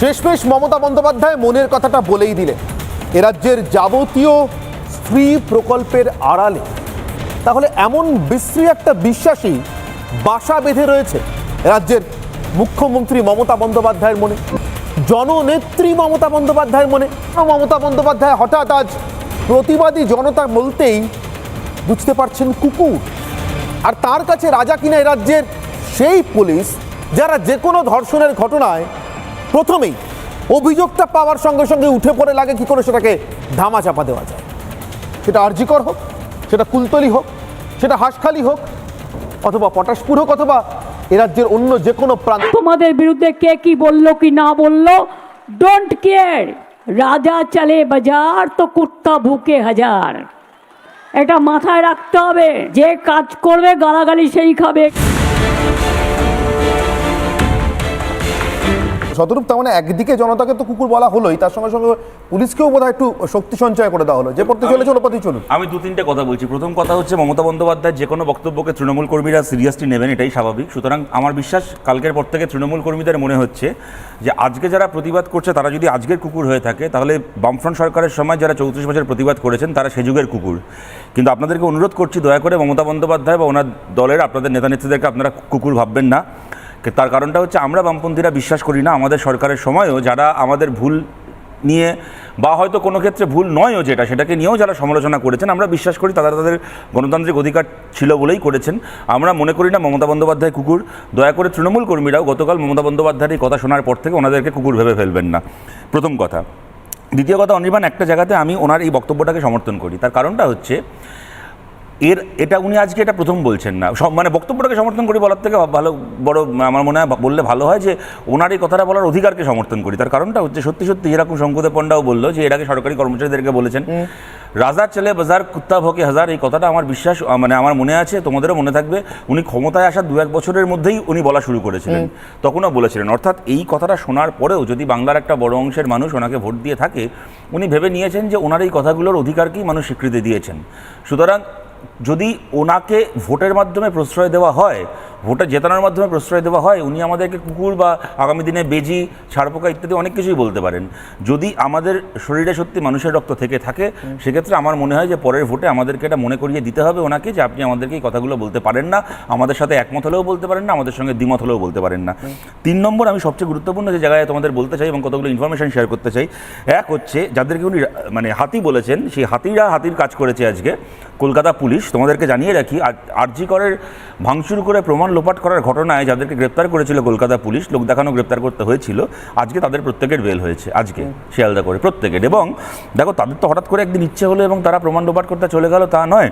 শেষমেশ মমতা বন্দ্যোপাধ্যায় মনের কথাটা বলেই দিলেন। রাজ্যের যাবতীয় স্ত্রী প্রকল্পের আড়ালে। তাহলে এমন বিশ্রী একটা বিশ্বাসী বাসা বেঁধে রয়েছে রাজ্যের মুখ্যমন্ত্রী মমতা বন্দ্যোপাধ্যায়ের মনে, জননেত্রী মমতা বন্দ্যোপাধ্যায়ের মনে। মমতা বন্দ্যোপাধ্যায় হঠাৎ আজ প্রতিবাদী জনতা বলতেই বুঝতে পারছেন কুকুর। আর তার কাছে রাজা কিনা রাজ্যের সেই পুলিশ, যারা যে কোনো ধর্ষণের ঘটনায় প্রথমেই অভিযোগটা পাওয়ার সঙ্গে সঙ্গে উঠে পড়ে লাগে কি করে সেটাকে ধামা চাপা দেওয়া যায়। সেটা আরজিকর হোক, সেটা কুলতলি হোক, সেটা হাঁসখালি হোক, অথবা পটাশপুর হোক, অথবা এ রাজ্যের অন্য যে কোনো প্রান্ত তোমাদের বিরুদ্ধে কে কি বলল কি না বলল? ডোন্ট কেয়ার রাজা চলে বাজার তো কুত্তা ভুকে হাজার। এটা মাথায় রাখতে হবে। যে কাজ করবে, গালাগালি সেই খাবে। শতরূপ তার মানে একদিকে জনতাকে তো কুকুর বলা হলোই তার সঙ্গে সঙ্গে পুলিশকেও বোধহয় একটু শক্তি সঞ্চয় করে দেওয়া হলো। যে পথে চলেছে ওর পথেই চলুন আমি দু তিনটে কথা বলছি। প্রথম কথা হচ্ছে মমতা বন্দ্যোপাধ্যায় যে কোনো বক্তব্যকে তৃণমূল কর্মীরা সিরিয়াসলি নেবেন এটাই স্বাভাবিক। সুতরাং আমার বিশ্বাস কালকের পর থেকে তৃণমূল কর্মীদের মনে হচ্ছে যে আজকে যারা প্রতিবাদ করছে তারা যদি আজকের কুকুর হয়ে থাকে তাহলে বামফ্রন্ট সরকারের সময় যারা চৌত্রিশ বছর প্রতিবাদ করেছেন তারা সে যুগের কুকুর। কিন্তু আপনাদেরকে অনুরোধ করছি দয়া করে মমতা বন্দ্যোপাধ্যায় বা ওনার দলের আপনাদের নেতা নেত্রীদেরকে আপনারা কুকুর ভাববেন না। তার কারণটা হচ্ছে আমরা বামপন্থীরা বিশ্বাস করি না আমাদের সরকারের সময়ও যারা আমাদের ভুল নিয়ে বা হয়তো কোনো ক্ষেত্রে ভুল নয়ও যেটা সেটাকে নিয়েও যারা সমালোচনা করেছেন, আমরা বিশ্বাস করি তারা তাদের গণতান্ত্রিক অধিকার ছিল বলেই করেছেন। আমরা মনে করি না মমতা বন্দ্যোপাধ্যায় কুকুর, দয়া করে তৃণমূল কর্মীরাও গতকাল মমতা বন্দ্যোপাধ্যায়ের এই কথা শোনার পর থেকে ওনাদেরকে কুকুর ভেবে ফেলবেন না। প্রথম কথা। দ্বিতীয় কথা, অনির্বাণ, একটা জায়গাতে আমি ওনার এই বক্তব্যটাকে সমর্থন করি। তার কারণটা হচ্ছে এর এটা উনি আজকে এটা প্রথম বলছেন না। সব মানে বক্তব্যটাকে সমর্থন করি বলার থেকে ভালো বড় আমার মনে হয় বললে ভালো হয় যে ওনার এই কথাটা বলার অধিকারকে সমর্থন করি। তার কারণটা হচ্ছে সত্যি সত্যি যেরকম শঙ্কুদে পণ্ডাও বলল যে এর আগে সরকারি কর্মচারীদেরকে বলেছেন রাজার ছেলে বাজার কুত্তা ভোকে হাজার এই কথাটা আমার বিশ্বাস মানে আমার মনে আছে তোমাদেরও মনে থাকবে। উনি ক্ষমতায় আসার দু এক বছরের মধ্যেই উনি বলা শুরু করেছিলেন। তখনও বলেছিলেন। অর্থাৎ এই কথাটা শোনার পরেও যদি বাংলার একটা বড় অংশের মানুষ ওনাকে ভোট দিয়ে থাকে উনি ভেবে নিয়েছেন যে ওনার এই কথাগুলোর অধিকারকেই মানুষ স্বীকৃতি দিয়েছেন। সুতরাং যদি ওনাকে ভোটের মাধ্যমে প্রশ্রয় দেওয়া হয়, ভোটে জেতানোর মাধ্যমে প্রশ্রয় দেওয়া হয়, উনি আমাদেরকে কুকুর বা আগামী দিনে বেজি, ছাড়পোকা ইত্যাদি অনেক কিছুই বলতে পারেন। যদি আমাদের শরীরে সত্যি মানুষের রক্ত থেকে থাকে, সেক্ষেত্রে আমার মনে হয় যে পরের ভোটে আমাদেরকে এটা মনে করিয়ে দিতে হবে ওনাকে যে আপনি আমাদেরকে এই কথাগুলো বলতে পারেন না, আমাদের সাথে একমত হলেও বলতে পারেন না, আমাদের সঙ্গে দ্বিমত হলেও বলতে পারেন না। তিন নম্বর আমি সবচেয়ে গুরুত্বপূর্ণ যে জায়গায় তোমাদের বলতে চাই এবং কতগুলো ইনফরমেশন শেয়ার করতে চাই, এক হচ্ছে যাদেরকে উনি মানে হাতি বলেছেন, সেই হাতিরা হাতির কাজ করেছে আজকে, কলকাতা পুলিশ। তোমাদেরকে জানিয়ে রাখি আরজি করের ভাঙচুর করে প্রমাণ লোপাট করার ঘটনায় যাদেরকে গ্রেপ্তার করেছিল কলকাতা পুলিশ লোক দেখানো গ্রেপ্তার করতে হয়েছিল। আজকে তাদের প্রত্যেকের বেল হয়েছে আজকে শিয়ালদা করে প্রত্যেকের। এবং দেখো তাদের তো হঠাৎ করে একদিন ইচ্ছে হলো এবং তারা প্রমাণ লোপাট করতে চলে গেল তা নয়।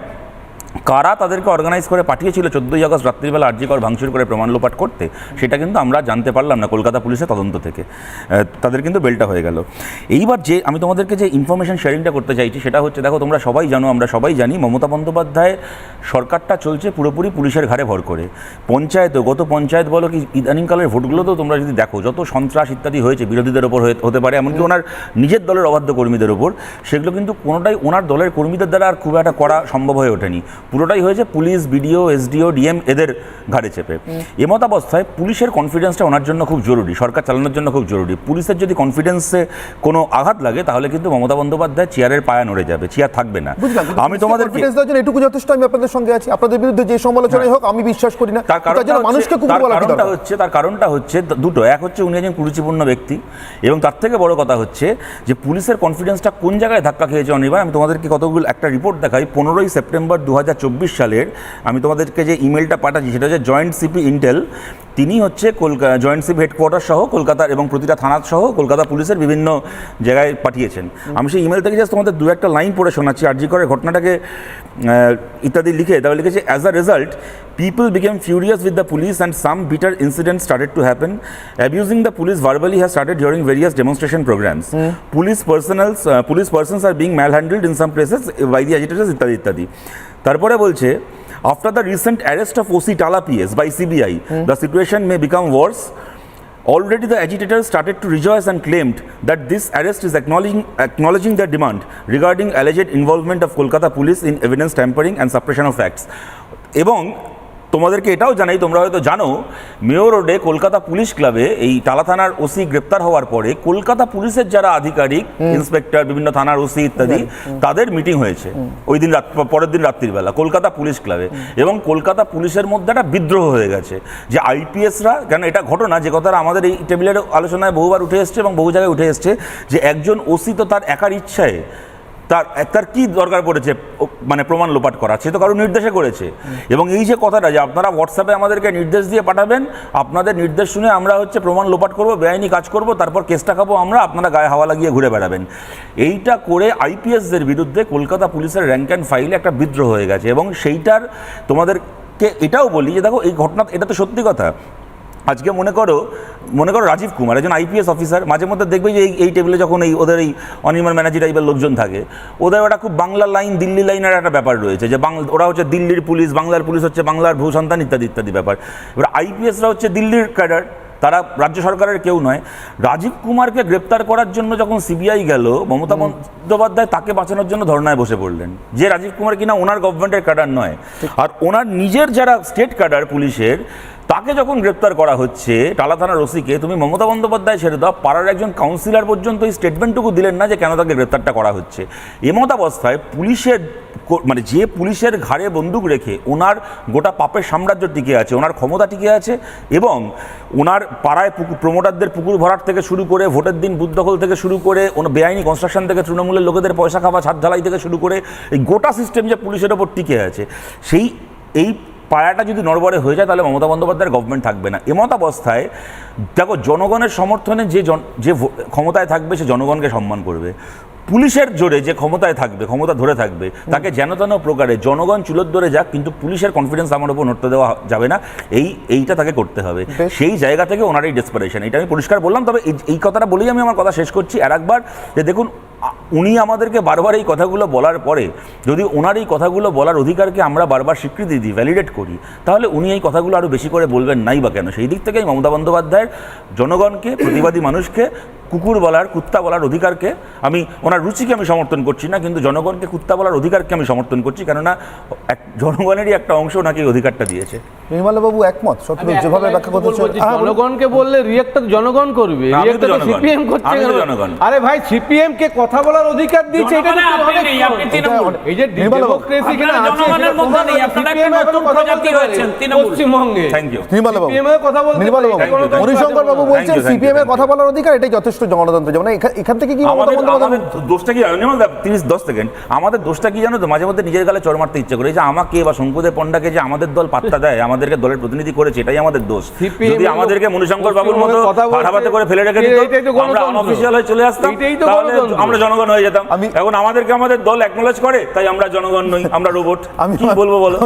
কারা তাদেরকে অর্গানাইজ করে পাঠিয়েছিল? চোদ্দোই আগস্ট রাত্রিবেলা আর্জিকর ভাঙচুর করে প্রমাণ লোপাট করতে? সেটা কিন্তু আমরা জানতে পারলাম না কলকাতা পুলিশের তদন্ত থেকে। তাদের কিন্তু বেলটা হয়ে গেল। এইবার যে আমি তোমাদেরকে যে ইনফরমেশন শেয়ারিংটা করতে চাইছি, সেটা হচ্ছে, দেখো, তোমরা সবাই জানো, আমরা সবাই জানি, মমতা বন্দ্যোপাধ্যায় সরকারটা চলছে পুরোপুরি পুলিশের ঘাড়ে ভর করে। পঞ্চায়েতও, গত পঞ্চায়েত বলো কি, ইদানিংকালের ভোটগুলো তো তোমরা যদি দেখো, যত সন্ত্রাস ইত্যাদি হয়েছে, বিরোধীদের ওপর হতে পারে, এমনকি ওনার নিজের দলের অবাধ্য কর্মীদের ওপর, সেগুলো কিন্তু কোনোটাই ওনার দলের কর্মীদের দ্বারা আর খুব একটা করা সম্ভব হয়ে ওঠেনি। পুরোটাই হয়েছে পুলিশ বিডিও এসডিও ডিএম এদের ঘাড়ে চেপে। এমতাবস্থায় পুলিশের কনফিডেন্সটা ওনার জন্য খুব জরুরি সরকার চালানোর জন্য খুব জরুরি। পুলিশের যদি কনফিডেন্সে কোনো আঘাত লাগে তাহলে কিন্তু মমতা বন্দ্যোপাধ্যায় চেয়ারের পায়া নড়ে যাবে চেয়ার থাকবে না। আমি জন্য এটুকু যথেষ্ট আমি আপনাদের সঙ্গে আছি। আপনাদের বিরুদ্ধে যে সমালোচনাই হোক আমি বিশ্বাস করি না। তার কারণটা মানুষকে হচ্ছে- তার কারণটা হচ্ছে তার কারণটা হচ্ছে দুটো। এক হচ্ছে উনি একজন কুরুচিপূর্ণ ব্যক্তি এবং তার থেকে বড় কথা হচ্ছে যে পুলিশের কনফিডেন্সটা কোন জায়গায় ধাক্কা খেয়েছে অনির্বাণ আমি তোমাদেরকে কতগুলো একটা রিপোর্ট দেখাই। পনেরোই সেপ্টেম্বর দু হাজার সালের আমি তোমাদেরকে যে ইমেলটা পাঠাচ্ছি সেটা হচ্ছে জয়েন্ট সিপি ইন্টেল তিনি হচ্ছে কলকাতা জয়েন্ট সিপি হেডকোয়ার্টার সহ কলকাতার এবং প্রতিটা থানা সহ কলকাতা পুলিশের বিভিন্ন জায়গায় পাঠিয়েছেন। আমি সেই ইমেল থেকে জাস্ট তোমাদের দু একটা লাইন পড়ে শোনাচ্ছি আরজি করে ঘটনাটাকে ইত্যাদি লিখে তাহলে লিখেছে as a result People became furious with the police and some bitter incidents started to happen. Abusing the police verbally has started during various demonstration programs. Mm. Police personnels, uh, police persons are being malhandled in some places by the agitators ইত্যাদি ইত্যাদি তারপরে বলছে after the recent arrest of OC Tala PS by CBI, the situation may become worse. Already the agitators started to rejoice and claimed that this arrest is acknowledging, acknowledging their demand regarding alleged involvement of Kolkata police in evidence tampering and suppression of facts. এবং তোমাদেরকে এটাও জানাই তোমরা হয়তো জানো mayor রোডে Kolkata police ক্লাবে এই টালা থানার ওসি গ্রেপ্তার হওয়ার পরে কলকাতা পুলিশের যারা আধিকারিক ইন্সপেক্টর বিভিন্ন থানার ওসি ইত্যাদি তাদের মিটিং হয়েছে। ওই দিন রাত পরের দিন রাত্রির বেলা কলকাতা পুলিশ ক্লাবে। এবং কলকাতা পুলিশের মধ্যে একটা বিদ্রোহ হয়ে গেছে যে আইপিএসরা কেন এটা ঘটনা যে কথাটা আমাদের এই টেবিলের আলোচনায় বহুবার উঠে এসছে এবং বহু জায়গায় উঠে এসছে যে একজন ওসি তো তার একার ইচ্ছায় তার তার কি দরকার পড়েছে? মানে প্রমাণ লোপাট করা, সে তো কারও নির্দেশে করেছে। এবং এই যে কথাটা যে আপনারা হোয়াটসঅ্যাপে আমাদেরকে নির্দেশ দিয়ে পাঠাবেন, আপনাদের নির্দেশ শুনে আমরা হচ্ছে প্রমাণ লোপাট করব, বেআইনি কাজ করব, তারপর কেসটা খাব, আমরা আপনারা গায়ে হাওয়া লাগিয়ে ঘুরে বেড়াবেন। এইটা করে আইপিএসদের বিরুদ্ধে কলকাতা পুলিশের র্যাঙ্ক অ্যান্ড ফাইলে একটা বিদ্রোহ হয়ে গেছে। এবং সেইটার তোমাদেরকে এটাও বলি যে দেখো, এই ঘটনা, এটা তো সত্যি কথা। আজকে মনে করো মনে করো রাজীব কুমার, একজন আইপিএস অফিসার মাঝে মধ্যে দেখবে যে এই টেবিলে যখন এই ওদের এই অনির্মাণ ব্যানার্জি টাইপের লোকজন থাকে, ওদের একটা খুব বাংলা লাইন দিল্লি লাইনের একটা ব্যাপার রয়েছে যে বাংলা, ওরা হচ্ছে দিল্লির পুলিশ, বাংলার পুলিশ হচ্ছে বাংলার ভূ সন্তান ইত্যাদি ইত্যাদি ব্যাপার। এবার আইপিএসরা হচ্ছে দিল্লির ক্যাডার তারা রাজ্য সরকারের কেউ নয়। রাজীব কুমারকে গ্রেপ্তার করার জন্য যখন সিবিআই গেল মমতা বন্দ্যোপাধ্যায় তাকে বাঁচানোর জন্য ধর্নায় বসে পড়লেন। যে রাজীব কুমার কিনা ওনার গভর্নমেন্টের ক্যাডার নয়। আর ওনার নিজের যারা স্টেট ক্যাডার পুলিশের তাকে যখন গ্রেপ্তার করা হচ্ছে টালা থানার ওসিকে তুমি মমতা বন্দ্যোপাধ্যায় ছেড়ে দাও পাড়ার একজন কাউন্সিলর পর্যন্ত এই স্টেটমেন্টটুকু দিলেন না যে কেন তাকে গ্রেপ্তারটা করা হচ্ছে। এমত অবস্থায় পুলিশের মানে যে পুলিশের ঘাড়ে বন্দুক রেখে ওনার গোটা পাপের সাম্রাজ্য টিকে আছে, ওনার ক্ষমতা টিকে আছে এবং ওনার পাড়ায় পুকুর, প্রমোটারদের পুকুর ভরাট থেকে শুরু করে ভোটের দিন বুথ দখল থেকে শুরু করে ওনার বেআইনি কনস্ট্রাকশন থেকে তৃণমূলের লোকেদের পয়সা খাওয়া ছাদ ঢালাই থেকে শুরু করে এই গোটা সিস্টেম যে পুলিশের ওপর টিকে আছে, সেই, এই পায়াটা যদি নড়বড়ে হয়ে যায় তাহলে মমতা বন্দ্যোপাধ্যায়ের গভর্নমেন্ট থাকবে না। এমত অবস্থায় দেখো, জনগণের সমর্থনে যে যে ক্ষমতায় থাকবে সে জনগণকে সম্মান করবে। পুলিশের জোরে যে ক্ষমতায় থাকবে ক্ষমতা ধরে থাকবে তাকে যেন তেন প্রকারে জনগণ চুলোর ধরে যাক কিন্তু পুলিশের কনফিডেন্স আমার উপর নড়তে দেওয়া যাবে না। এই এইটা তাকে করতে হবে। সেই জায়গা থেকে ওনার এই ডেসপারেশন এটা আমি পরিষ্কার বললাম। তবে এই এই কথাটা বলেই আমি আমার কথা শেষ করছি। আর একবার যে দেখুন উনি আমাদেরকে বারবার এই কথাগুলো বলার পরে যদি ওনার এই কথাগুলো বলার অধিকারকে আমরা বারবার স্বীকৃতি দিই ভ্যালিডেট করি তাহলে উনি এই কথাগুলো আরও বেশি করে বলবেন নাই বা কেন? সেই দিক থেকেই মমতা বন্দ্যোপাধ্যায়ের জনগণকে প্রতিবাদী মানুষকে কুকুর বলার কুত্তা বলার অধিকারকে আমি ওনার রুচিকে আমি সমর্থন করছি না কিন্তু জনগণকে কুত্তা বলার অধিকারকে আমি সমর্থন করছি কেননা এক জনগণেরই একটা অংশ নাকি এই অধিকারটা দিয়েছে বাবু একমত সত্যি যেভাবে ব্যাখ্যা করতে। জনগণকে বললে রিয়েক্টটা জনগণ করবে রিয়েক্টটা। সিপিএম করছে? জনগণ। আরে ভাই সিপিএম কে কথা বলার অধিকার দিচ্ছে এটা। এই যে ডেমোক্রেসি কিনা জনগণের মধ্যে নেই, আপনারা একটা নতুন প্রজাতি তৃণমূল। পশ্চিমবঙ্গে থ্যাংক ইউ নির্মলা বাবু এর কথা বলতে নির্মলা পারে, বাবু বলছেন সিপিএম এর কথা বলার অধিকার এটাই যথেষ্ট গণতন্ত্র যেমন এখান থেকে কি আমাদের আমাদের দোষটা কি তিরিশ দশ সেকেন্ড। আমাদের দোষটা কি জানো তো? মাঝে মধ্যে নিজের গালে চড় মারতে ইচ্ছে করে। যে আমাকে বা শঙ্কুদেব পণ্ডাকে যে আমাদের দল পাত্তা দেয় আমাদেরকে দলের প্রতিনিধি করেছে এটাই আমাদের দোষ। যদি আমাদেরকে মনুশঙ্কর বাবুর মতো হাটাবাতে করে ফেলে রেখে দিত আমরা অনঅফিসিয়াল হয়ে চলে আসতাম তাহলে আমরা জনগণ হয়ে যেতাম। আমি- এখন আমাদেরকে আমাদের দল একনোলেজ করে তাই আমরা জনগণ নই আমরা রোবট আমি- কি বলব বলো?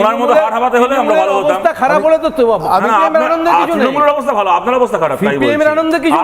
ওনার মতো হাট হাবাতে হলে আমরা ভালো হতাম। খারাপ হলে তো তো এর আপনার- তৃণমূলের অবস্থা ভালো আপনার অবস্থা খারাপ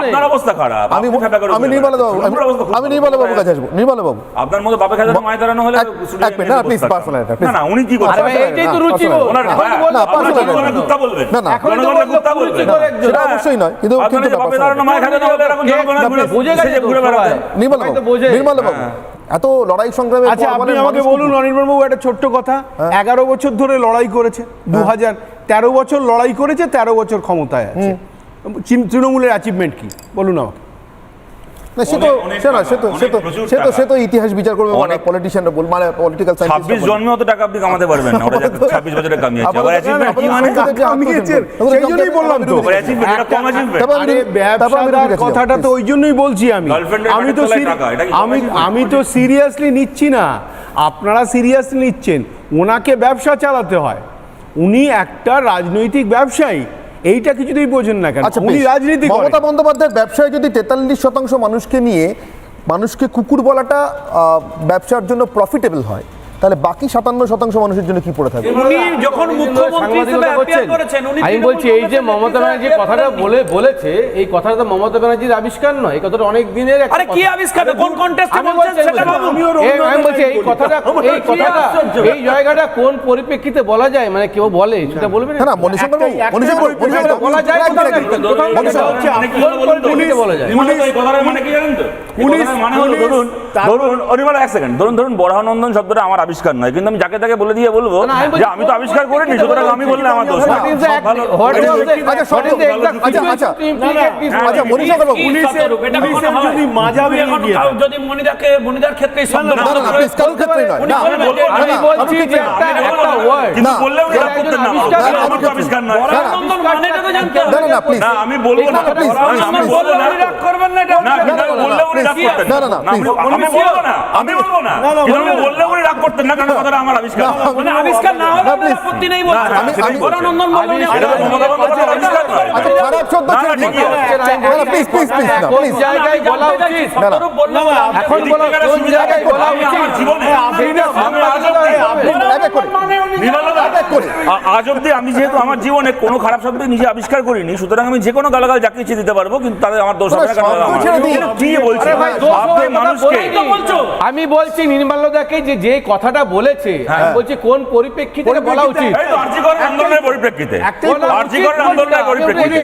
আপনার অবস্থা খারাপ। আমি আপনি ঠাট্টা করে আমি নির্মলা বাবু আমি- তৃণমূলের অবস্থা খুব আমি ভালো। নির্মলা বাবুর কাছে আসব নির্মলা বাবু। আপনার মতো বাপে খাজানো মায় দাঁড়ানো হলে এক- মিনিট, না, নিয়ে please, বসে personal থাকতাম। এটা, না না উনি কি করছেন ভাই, এইটাই তো রুচি ওনার না, ভাই, না, আপনার personal জনগণকে এটা। কুত্তা বলবেন। না, না। এখনই তো জনগণকে বলল কুত্তা পুলিশি বলবেন। করে একজন। সেটা অবশ্যই নয় কিন্তু কিন্তু বাপে দাঁড়ানো মায় খাজানো হলে এরকম কে- জনগণের না, ঘুরে বুঝে গেছে ঘুরে সবাই। নির্মলা বাবু নির্মলা বাবু এত লড়াই সংগ্রামে আচ্ছা আপনি আমাকে বলুন অনির্বাণ বাবু একটা ছোট্ট কথা। এগারো বছর ধরে লড়াই করেছে দু হাজার তেরো বছর লড়াই করেছে তেরো বছর ক্ষমতায় আছে তৃণমূলের অ্যাচিভমেন্ট কি? বলুন আমাকে। না সে তো সে না সে তো সে তো সে তো সে তো ইতিহাস বিচার করবে অনেক- পলিটিশিয়ানরা বল মানে পলিটিক্যাল ছাব্বিশ জন্মে অত টাকা আপনি কামাতে পারবেন না ওরা ছাব্বিশ বছরে কামিয়েছে। আবার achievement কি? মানে কামিয়েছেন, সেই জন্যই বললাম তো। ওরা এটা কম achievement। আরে তারপর আমি ব্যবসাদার ঠিক আছে, কথাটা তো ওই জন্যই বলছি আমি। আমি তো আমি আমি তো সিরিয়াসলি নিচ্ছি না। আপনারা সিরিয়াসলি নিচ্ছেন। ওনাকে ব্যবসা চালাতে হয়। উনি একটা রাজনৈতিক ব্যবসায়ী। এইটা কিছুতেই বোঝেন না কেন আচ্ছা উনি রাজনীতি মমতা বন্দ্যোপাধ্যায়ের ব্যবসায় যদি তেতাল্লিশ শতাংশ মানুষকে নিয়ে মানুষকে কুকুর বলাটা ব্যবসার জন্য প্রফিটেবল হয় তাহলে বাকি সাতান্ন শতাংশ মানুষের জন্য কি পড়ে থাকবে উনি যখন মুখ্যমন্ত্রী হিসেবে appear করছেন। উনি আমি বলছি এই যে মমতা ব্যানার্জি কথাটা বলে বলেছে এই কথাটা তো মমতা ব্যানার্জির আবিষ্কার নয় এই কথাটা অনেক দিনের একটা আরে কি। আবিষ্কার? কোন contest-এ বলছেন সেটা আমি ভাবুন। এই- আমি বলছি এই কথাটা এই কথাটা এই জায়গাটা কোন পরিপ্রেক্ষিতে বলা যায় মানে কেউ বলে সেটা বলবেন না না মণিশঙ্কর বাবু মণিশঙ্কর বাবু, বলা যায় হচ্ছে মানে বলা যায় কথাটার মানে কি জানেন তো? পুলিশ মানে হলো ধরুন ধরুন অনির্মলা এক সেকেন্ড ধরুন ধরুন বরাহনন্দন শব্দটা আমার আবিষ্কার নয় কিন্তু আমি যাকে তাকে বলে দিয়ে বলব যে আমি তো আবিষ্কার করিনি সুতরাং আমি বললে আমার দোষ আচ্ছা, আচ্ছা, আচ্ছা। আচ্ছা আমি বলব না করবেন না না না, না, না, না, না, না, আমি-. আমি বলব না আমি বলব না না, না, কিন্তু আমি বলবেন। বললে উনি রাগ করতেন না কারণ কথাটা আমার আবিষ্কার না, মানে আবিষ্কার না হলে না, please. আপত্তি নেই না, বলছেন না, বলছি। বরানন্দন বললেন এটা তো মমতা বন্দ্যোপাধ্যায়ের আবিষ্কার নয় আচ্ছা খারাপ শব্দ না, না, ঠিকই আছে। না না প্লিজ প্লিজ প্লিজ না প্লিজ জায়গায় বলা উচিত না, না। না, না, না, এখন বলা কোন জায়গায় বলা আমি উচিত আমার জীবনে আসতে হবে। এক এক করে নির্মলা এক এক করে আ- আজ অব্দি আমি যেহেতু আমার জীবনে কোন খারাপ শব্দ নিজে আবিষ্কার করিনি সুতরাং আমি যে কোনো গালাগাল যাকে ইচ্ছে দিতে পারব কিন্তু তাদের আমার দোষ হবে না কি আপনি মানুষকে। বলছো। আমি বলছি নির্মলদাকে যে যে কথাটা বলেছে আমি বলছি কোন পরিপ্রেক্ষিতে বলা উচিত? আন্দোলনের পরিপ্রেক্ষিতে। আন্দোলনের পরিপ্রেক্ষিতে।